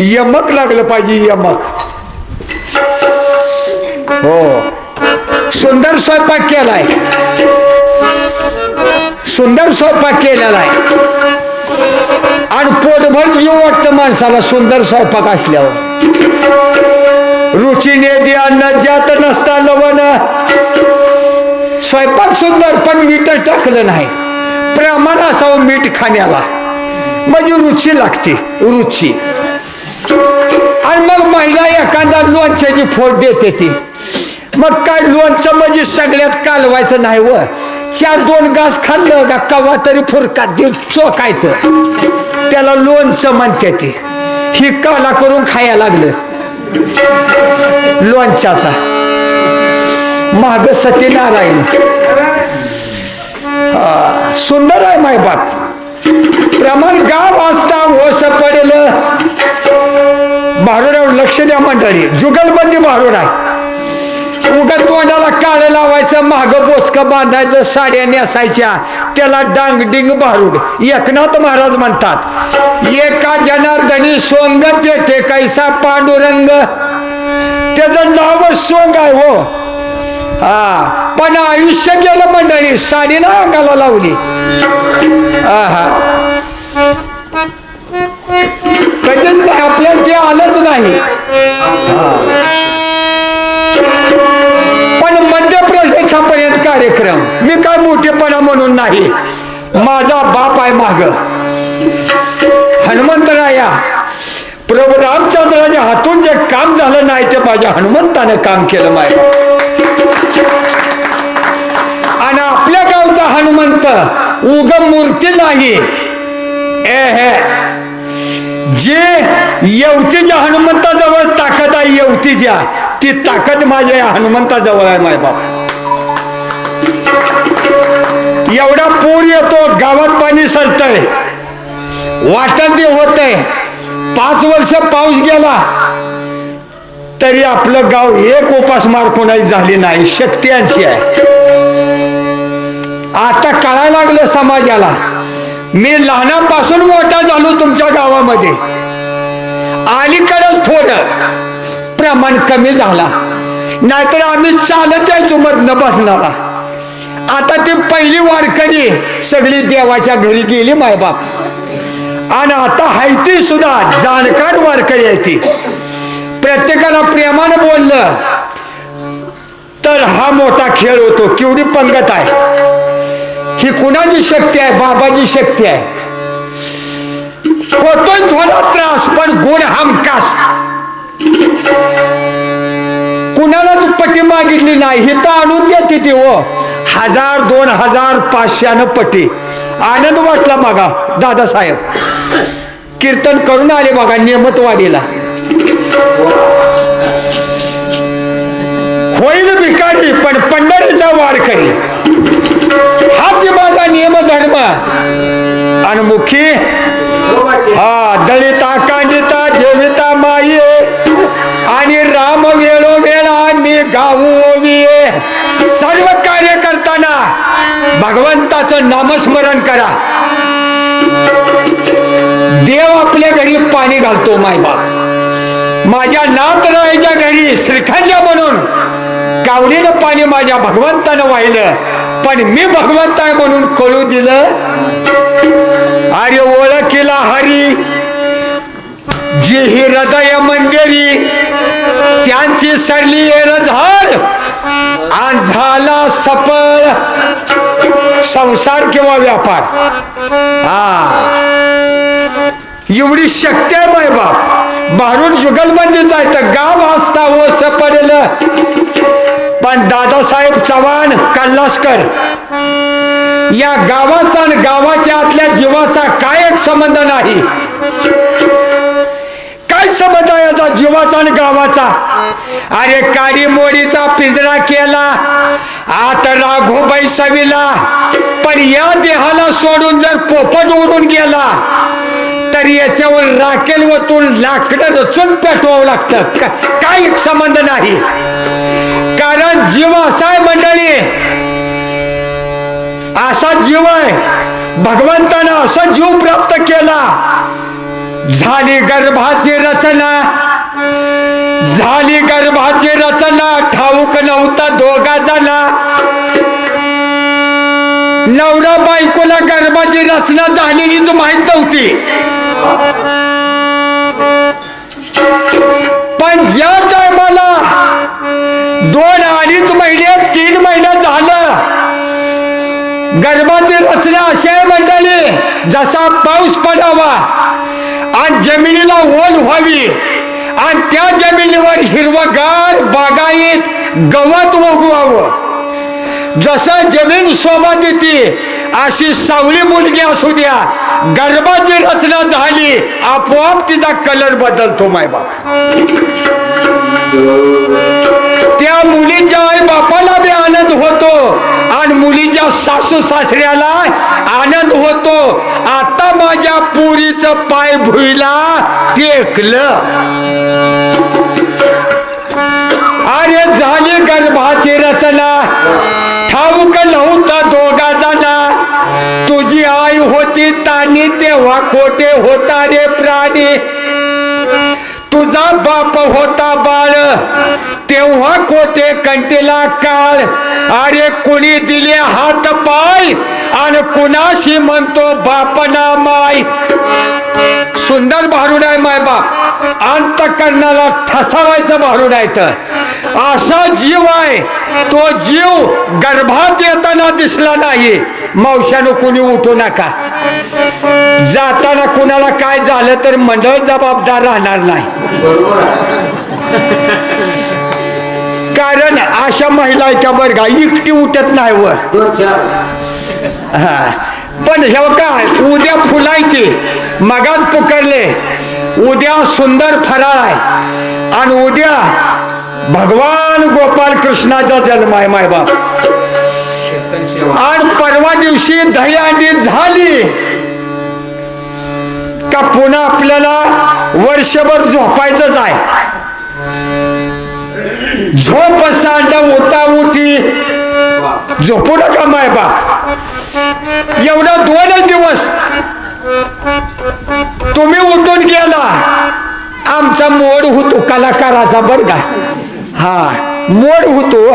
यमक लागलं पाहिजे यमक. हो. सुंदर स्वयंपाक केलाय. सुंदर स्वयंपाक केलेला आहे. आणि पोटभर जीव वाटतं माणसाला सुंदर स्वयंपाक असल्यावर. रुचीने दे अन्न जात नसता लवण. स्वयंपाक सुंदर पण मीठ टाकलं नाही. प्रमाण असावं मीठ खाण्याला. म्हणजे रुची लागते रुची. आणि मग महिला एखादा लोणच्याची फोड देते ती. मग काय लोणचं म्हणजे सगळ्यात कालवायचं नाही व. चार दोन घास खाल्लं का कवा तरी फुरकात देऊन चोकायचं त्याला लोणचं म्हणते ती. ही काला करून खायला लागलं. लोणच्याचा. माग सत्यनारायण. सुंदर आहे माय बाप. प्रमाण गाव असता ओस पडेल. भारुडावर लक्ष द्या मंडळी. जुगलबंदी भारुड आहे. उगा तोंडाला काळ लावायचं माग बोचक बांधायचं साड्या नेसायच्या. त्याला डांग डिंग भारूड. एकनाथ महाराज म्हणतात एका जनार्दनी सोंगत येते कैसा पांडुरंग. त्याचं नाव सोंग आहे हो. हा पण आयुष्य गेलं मंडळी साडी ना अंगाला लावली. आहा कधीच नाही आपल्याला ते आलंच नाही. पण मध्य प्रदेशापर्यंत कार्यक्रम मी काय मोठेपणा म्हणून नाही. माझा बाप आहे माग. हनुमंतराया प्रभू रामचंद्राच्या हातून जे काम झालं नाही ते माझ्या हनुमंतानं काम केलं माय. आणि आपल्या गावचा हनुमंत उगम मूर्ती नाही. ए हे जे येवतीच्या हनुमंताजवळ ताकद आहे येवतीच्या ती ताकद माझ्या या हनुमंताजवळ आहे माय बाप. एवढा पूर येतो गावात पाणी सरतय. वाटत ते होतंय. पाच वर्ष पाऊस गेला तरी आपलं गाव एक उपासमार कोणाची झाली नाही शक्ती यांची आहे. आता कळायला लागलं समाजाला. मी लहानापासून मोठा झालो तुमच्या गावामध्ये. अलीकडंच थोडं प्रमाण कमी झाला. नाहीतर आम्ही चालत यायचो मधनं बसणारा. आता ती पहिली वारकरी सगळी देवाच्या घरी गेली मायबाप. आणि आता हायती सुद्धा जाणकार वारकरी आहे ती. प्रत्येकाला प्रेमानं बोललं तर हा मोठा खेळ होतो केवढी पंगत आहे. ही कुणाची शक्ती आहे? बाबाची शक्ती आहे. होतोय थोडा त्रास पण गुण हमकास कुणालाच पट्टी मागितली नाही? ही तर आणून देते ती हो. हजार दोन हजार पाचशेनं पटी. आनंद वाटला बघा दादासाहेब. कीर्तन करून आले बघा नियमतवाडीला होईल भिकारी पण पंढरीचा वारकरी. हाच माझा नियम धर्म. आणि मुखी हा दलिता कांडिता जेविता माई आणि राम वेळो वेळा मी गाऊ सर्व कार्य करताना भगवंताचं नामस्मरण करा. देव आपल्या घरी पाणी घालतो मायबाप माझ्या नात घरी श्रीखंड म्हणून कावडीनं पाणी माझ्या भगवंतानं वाहिलं. पण मी भगवंत आहे म्हणून कळू दिलं. अरे ओळखीला हरी. जी ही हृदय मंदिरी त्यांची सरली झाड आणि झाला सफळ संसार किंवा व्यापार. हा. एवढी शक्ती आहे माय बाप बाहेरून जुगलबंदीच आहे तर गाव असता हो सपडलं पण दादासाहेब चव्हाण कल्लासकर या गावाचा आणि गावाच्या आतल्या जीवाचा काय एक संबंध नाही? काय संबंध आहे याचा जीवाचा आणि गावाचा? अरे काडी मोडीचा पिंजरा केला आता राघोबाई सविला पण या देहाला सोडून जर पोपट उडून गेला तर याच्यावर राखेल वतून लाकडं रचून पेटवावं लागतं का- काही संबंध नाही. कारण जीव असा आहे मंडळी. असा जीव आहे. भगवंतानं असा जीव प्राप्त केला. झाली गर्भाची रचना. झाली गर्भाची रचना. ठाऊक नव्हता दोघा झाला नवरा बायकोला गर्भाची रचना झालेलीच माहीत नव्हती. पण ज्या टायमाला दोन अडीच महिने तीन महिने झालं. गर्भाची रचना अशी आहे मंडळी जसा पाऊस पडावा आणि जमिनीला ओल व्हावी आणि त्या जमिनीवर हिरवगार बागायत गवत उगवावं जसं जमीन शोभा देते अशी सावली मुलगी असू द्या. गर्भाची रचना झाली आपोआप तिचा कलर बदलतो मायबाप त्या मुलीच्या आई बापाला बी आनंद होतो आणि मुलीच्या सासू सासऱ्याला आनंद होतो. आता माझ्या पुरीचं पाय भुईला टेकलं. अरे झाली गर्भाची रचना. होती तानी तेव्हा खोटे होता रे प्राणी. तुझा बाप होता बाळ तेव्हा कोटे कंटेला काळ. अरे कुणी दिले हात पाय आणि कुणाशी म्हणतो बापना माय. सुंदर भारूड आहे माय बाप. अंतकरणाला ठसावायचं भारूड आहे तर असा जीव आहे तो जीव गर्भात येताना दिसला नाही. मावशानं कुणी उठू नका. जाताना कुणाला काय झालं तर मंडळ जबाबदार राहणार नाही. कारण अशा महिला त्या बरं का एकटी उठत नाही व हा. पण हे काय उद्या फुलायचे. मगाच पुकडले उद्या सुंदर फराळ आहे. आणि उद्या भगवान गोपाल कृष्णाचा जन्म आहे मायबाप आणि परवा दिवशी दहीहंडी झाली. का पुन्हा आपल्याला वर्षभर झोपायचंच आहे? झोप सांड उता उठी. झोपू नका माय बाप. एवढा दोनच दिवस तुम्ही उठून गेला. आमचा मोड होतो कलाकाराचा बर का. हा मोड होतो.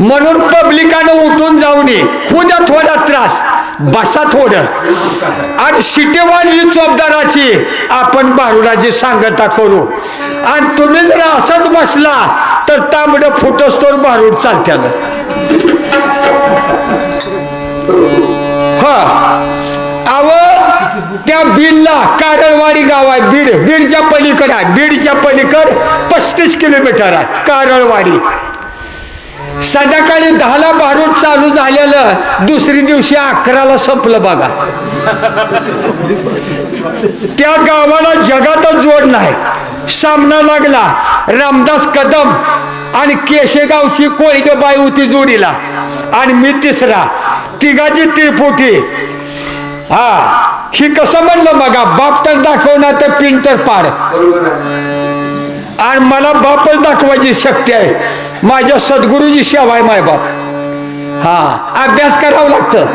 म्हणून पब्लिकानं उठून जाऊ नये द्या थोडा त्रास. बसा थोडं. आणि शिटेवाली चोपदाराची. आपण बारुडाची सांगता करू. आणि तुम्ही जर असंच बसला तर तांबडं फुटस्तोर बारूड चालत्याला हा. त्या बीडला कारळवाडी गाव आहे. बीड बीडच्या पलीकडे आहे. बीडच्या पलीकड पस्तीस किलोमीटर आहे कारळवाडी. संध्याकाळी दहाला भारूड चालू झालेलं दुसरी दिवशी अकराला संपलं बघा. त्या गावाला जगातच जोड नाही. सामना लागला. रामदास कदम आणि केशेगावची कोळगेबाई होती जोडीला. आणि मी तिसरा. तिघाची त्रिपुटी. हा. ही कसं म्हणलं बघा बाप तर दाखवणार तर पिन तर पाड आणि मला बापच दाखवायची शक्ती आहे माझ्या सद्गुरूची सेवा आहे माय बाप हा अभ्यास करावं लागतं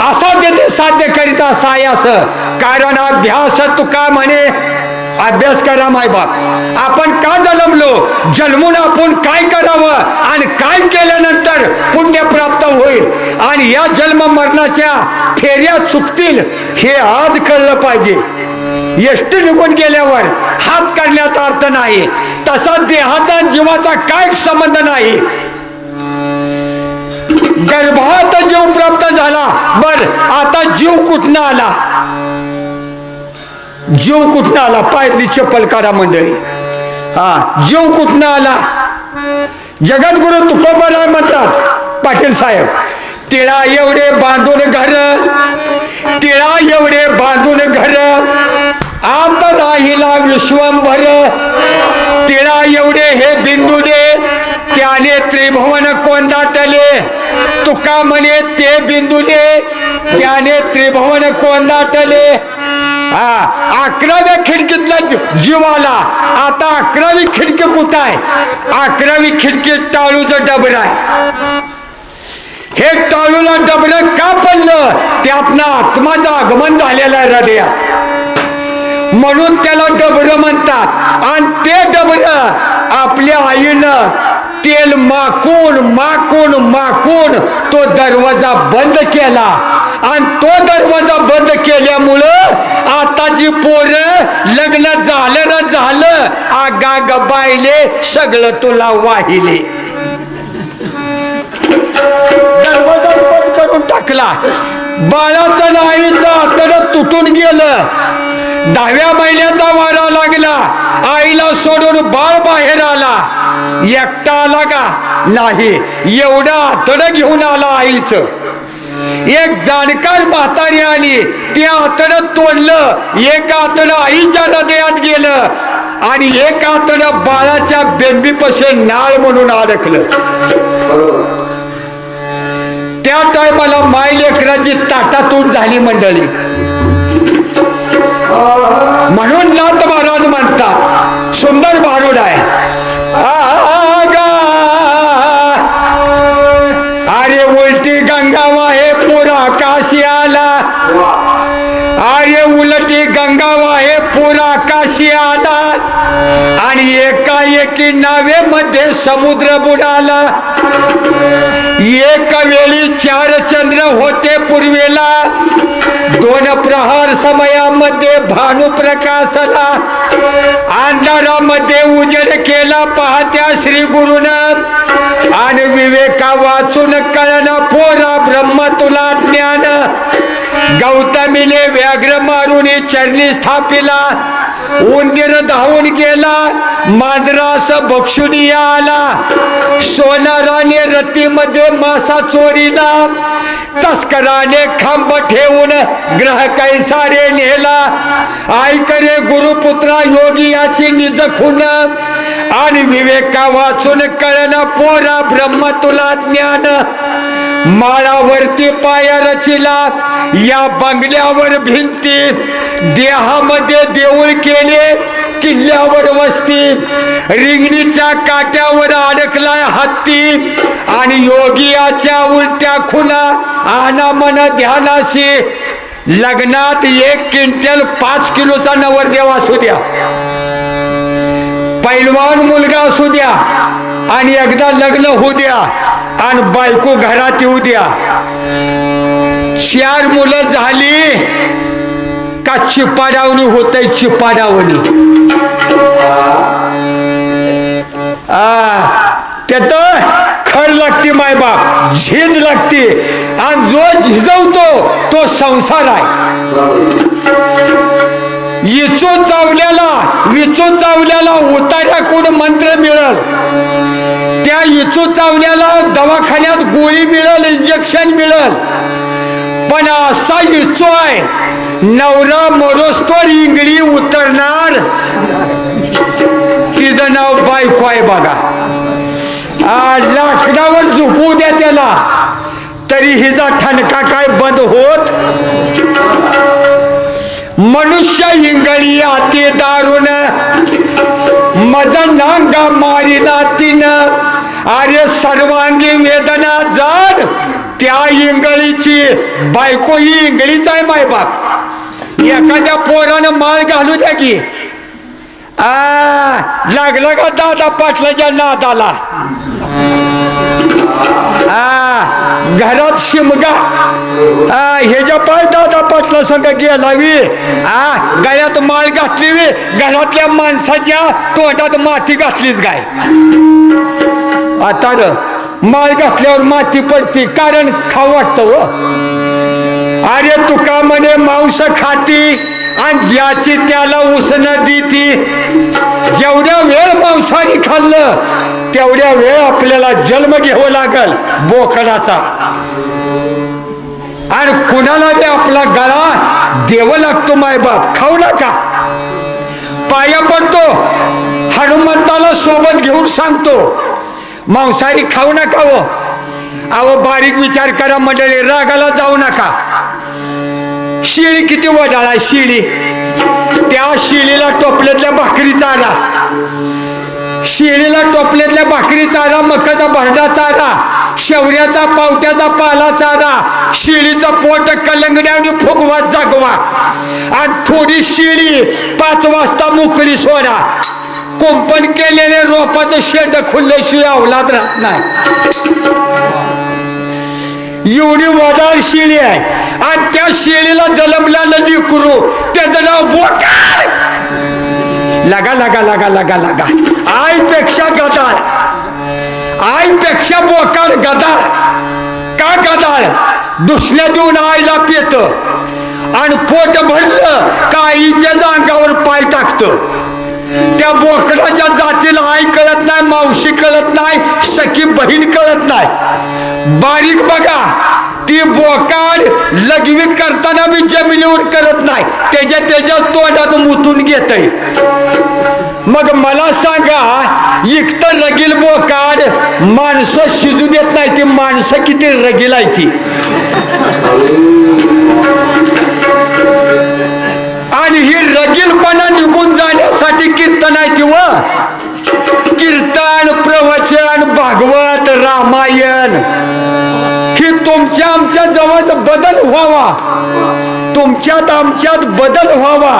असा ते साध्य करीत असा आहे असं कारण अभ्यास तुका म्हणे अभ्यास करा माय बाप. आपण का जन्मलो? जन्मून आपण काय करावं? आणि काय केल्यानंतर पुण्य प्राप्त होईल? आणि या जन्म मरणाच्या फेऱ्या चुकतील हे आज कळलं पाहिजे. यष्टी निघून गेल्यावर हात करण्यात अर्थ नाही. तसा देहाचा जीवाचा काय संबंध नाही. गर्भात जीव प्राप्त झाला बर आता जीव कुठनं आला? जीव कुठनं आला? पायतली चप्पल काढा मंडळी. हा जीव कुठनं आला? जगद्गुरु तुकोबाराय म्हणतात पाटील साहेब तिळा एवढे बांधून घर तिळा एवढे बांधून घर आत राहिला विश्वंभर तिळा एवढे हे बिंदू दे त्याने त्रिभुवन कोंदाटले तुका म्हणे ते बिंदू दे त्याने त्रिभुवन कोंदाटले हा अकराव्या खिडकीतला जीव आला आता अकरावी खिडकी कुठं आहे? अकरावी खिडकी टाळूचं डबर आहे. हे टाळूला डबरं का पडलं? त्यातनं आत्माचं आगमन झालेलं आहे हृदयात. म्हणून त्याला डबर म्हणतात. आणि ते डबर आपल्या आईनं तेल माकून माकून माकून तो दरवाजा बंद केला. आणि तो दरवाजा बंद केल्यामुळं आताची पोरं लग्न झालं र झालं आगा गबायले सगळं तुला वाहिले. दरवाजा बंद करून टाकला. बाळाचं आईचं आतड तुटून गेलं. दहाव्या महिन्याचा वारा लागला. आईला सोडून बाळ बाहेर आला. एकटा आला का? नाही. एवढा आतड घेऊन आला आईचं. एक जाणकार म्हातारी आली. ते आतडं तोडलं. एक आतड आईच्या हृदयात गेलं. आणि एक आतड बाळाच्या बेंबीपाशी नाळ म्हणून अडकलं त्या टायमाला माय लेकराची ताटातूट झाली मंडळी. म्हणून नाथ महाराज म्हणतात सुंदर भारुड आहे उलटी गंगा वाहे पूर आकाशी आला. आणि एक एकाएकी नावेमध्ये समुद्र बुडाला. एक वेळी चार चंद्र होते पूर्वेला. दोन प्रहार समयामध्ये भानू प्रकाशला. अंधारामध्ये उजेड केला पाहत्या श्री गुरुन आणि विवेका वाचून कळण पोरा ब्रह्म तुला ज्ञान. गौतमीने व्याघ्र मारून चरणी स्थापिला. उंदीर धावून गेला मांजरास भक्षुनी आला. सोनाराने रतीमध्ये मासा चोरीला तस्कराने खांब ठेवून ग्रह कैसारे नेला. ऐकरे गुरुपुत्रा योगी याची निज खुन आणि विवेका वाचून कळना पोरा ब्रह्म तुला ज्ञान. माळावरती पाया रचिला या बंगल्यावर भिंती. देहामध्ये देऊळ केले किल्ल्यावर वस्ती. रिंगणीच्या काट्यावर अडकलाय हत्ती. आणि योगियाच्या उलट्या खुला आना मन ध्यानाशी. लग्नात एक क्विंटल पाच किलोचा नवरदेव असू द्या. पैलवान मुलगा असू द्या. आणि एकदा लग्न होऊ द्या. आणि बायको घरात येऊ द्या. चार मुलं झाली. का चिपाडावणी होतय चिपाडावणी त्यात खर लागते मायबाप झीज लागते. आणि जो झिजवतो तो संसार आहे. इचो चावल्याला विचो चावल्याला उतार्याकडून मंत्र मिळल? त्या इचो चावल्याला दवाखान्यात गोळी मिळल इंजेक्शन मिळल. पण असा इचो आहे नवरा मरोस्तोर इंगळी उतरणार. तिचं नाव बायको आहे बघा. लाकडावर झोपू द्या त्याला. तरी हिचा ठणका काय बंद होत? मनुष्य इंगळी आती दारुण. मज नांगा मारिला तिनं. अरे सर्वांगी वेदना जाड. त्या इंगळीची बायको ही इंगळीच आहे मायबाप एखाद्या पोरानं माळ घालू द्या की. आ लागला का दादा पाटलाच्या नादाला? आ घरात शिमगा. आ ह्याच्या पाय दादा पाटला संग गेलावी. आ गळ्यात माळ घातली घरातल्या माणसाच्या तोंडात माती घातलीच गाय. आता माळ घातल्यावर माती पडते कारण खाऊ वाटतं व. अरे तुका म्हणे मांस खाती आणि ज्याची त्याला उसणं देती. जेवढ्या वेळ मांसाहारी खाल्लं तेवढ्या वेळ आपल्याला जन्म घ्यावं लागल बोकडाचा. आणि कुणाला बी आपला गळा देव लागतो मायबाप खाऊ नका. पाया पडतो हनुमंताला सोबत घेऊन सांगतो मांसाहारी खाऊ नका हो. अहो बारीक विचार करा मंडळी रागाला जाऊ नका. शिळी किती वडाळा शिळी. त्या शिळीला टोपल्यातल्या भाकरी चारा. शिळीला टोपल्यातल्या भाकरी चारा मकाचा भरडा चारा शेवऱ्याचा पावट्याचा पाला चारा. शिळीचा पोट कलंगड्या आणि फुगवा जागवा. आणि थोडी शिळी पाच वाजता मोकळी सोडा. कुंपण केलेले रोपाचं शेड खुल्ल्याशिवाय अवलाद राहत नाही. एवढी वडाळ शेळी आहे. आणि त्या शेळीला जलमल्यानं लिकरू त्याचं नाव बोकार लगा लगा लगा लगा लगा. आईपेक्षा गदाळ. आईपेक्षा बोकार गदाळ. का गदाळ? दुसऱ्या देऊन आईला पेत. आणि पोट भरलं का आईच्या अंगावर पाय टाकतं. त्या बोकडाच्या जातीला आई कळत नाही मावशी कळत नाही सखी बहीण कळत नाही. बारीक बघा ती बोकाड लघवी करताना बी जमिनीवर करत नाही. त्याच्या त्याच्या तोंडात मुतून घेत मग मला सांगा इकतर रगील बोकाड माणसं शिजू देत नाही ती माणसं किती रगील आहे ती? आणि ही रगीलपणा निघून जाण्यासाठी कीर्तन आहे ती व कीर्तन प्रवचन भागवत रामायण. ही तुमच्या आमच्या जवळ बदल व्हावा. तुमच्यात आमच्यात बदल व्हावा.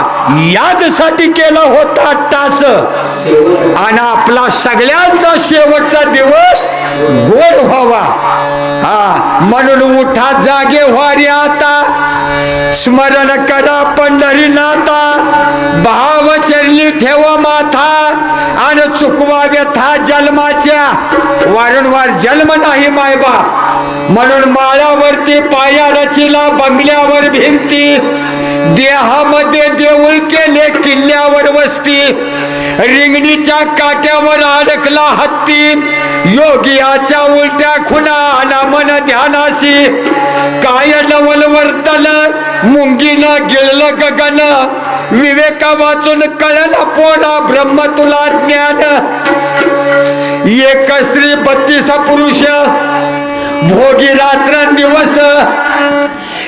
याचसाठी केला होता तास. आणि आपला सगळ्यांचा शेवटचा दिवस गोड व्हावा. हा म्हणून उठा जागे व्हारी आता. स्मरण करा पंढरीनाथा. भाव चरणी ठेवा माथा आणि चुकवा व्यथा जन्माच्या. वारंवार जन्म नाही मायबाप म्हणून माळावरती पाया रचिला बंगल्यावर भिंती. देहामध्ये देऊळ केले किल्ल्यावर वस्ती. रिंगणीच्या काट्यावर अडकला हत्ती. योगियाच्या उलट्या खुना आला मन ध्यानाशी. काय नवल वर्तन मुंगीनं गिळलं गगन. विवेका वाचून कळलं पोरा ब्रह्म तुला ज्ञान. एक स्त्री बत्तीस पुरुष. भोगी रात्र दिवस.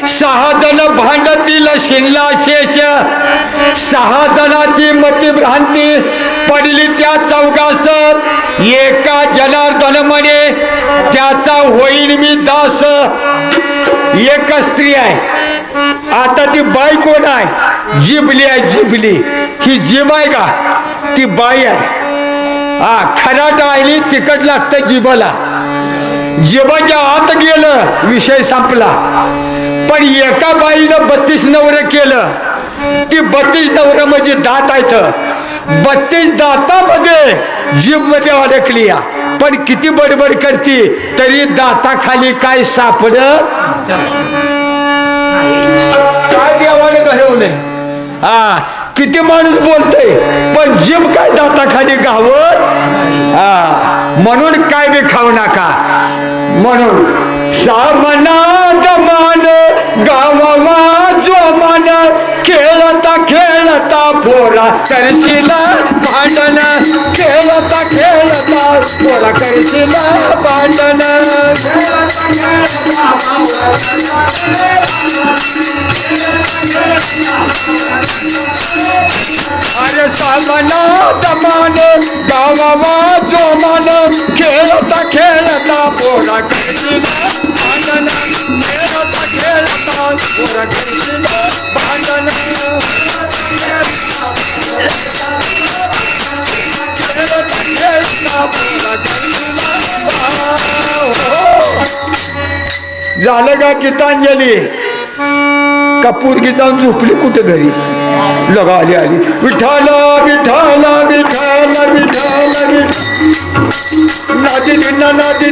सहा जण भांडतील शिनला शेष. सहा जणाची मतिभ्रांती पडली त्या चौकास एका जनार्दन म्हणे त्याचा होईल मी दास. एक स्त्री आहे. आता ती बाई कोण आहे? जिबली आहे जिबली. ही जीब आहे का? ती बाई आहे. हा खराट आली तिकट लागतं जिबाला जिबाच्या आत गेलं विषय संपला. पण एका बाईनं बत्तीस नवरं केलं. ती बत्तीस नवरं म्हणजे दात आहेत. बत्तीस दातामध्ये जीभमध्ये अडकली या. पण किती बडबड करते तरी दाताखाली काय सापडत काय देवाने नये हा किती माणूस बोलतोय पण जीभ काय दाताखाली गावत हा म्हणून काय बी खाऊ नका. म्हणून सामना दमा गावावा जोमान खेळता खेळता पोरा करशीला भांडण खेळता खेळता पोरा करशीला भांडण. अरे मला गीतांजली कपूर पोरगी जाऊन झोपली कुठे घरी? लगा आली आली. विठाला विठाला विठाला विठाला विठाला नादी दिना नादी